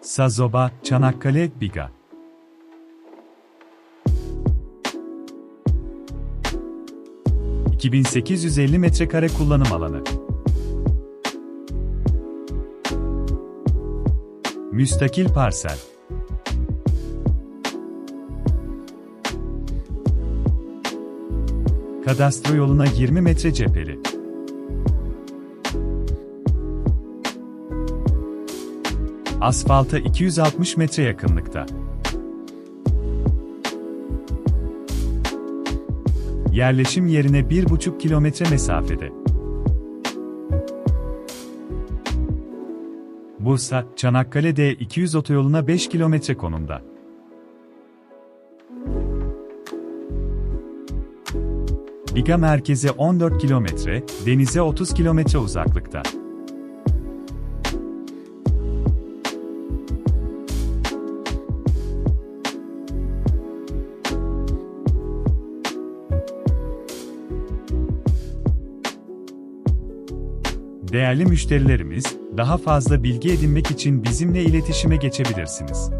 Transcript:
Sazoba, Çanakkale, Biga. ...2850 metrekare kullanım alanı. Müstakil parsel. Kadastro yoluna 20 metre cepheli. Asfalta 260 metre yakınlıkta. Yerleşim yerine 1,5 kilometre mesafede. Bursa, Çanakkale'de 200 otoyoluna 5 kilometre konumda. Biga merkeze 14 kilometre, denize 30 kilometre uzaklıkta. Değerli müşterilerimiz, daha fazla bilgi edinmek için bizimle iletişime geçebilirsiniz.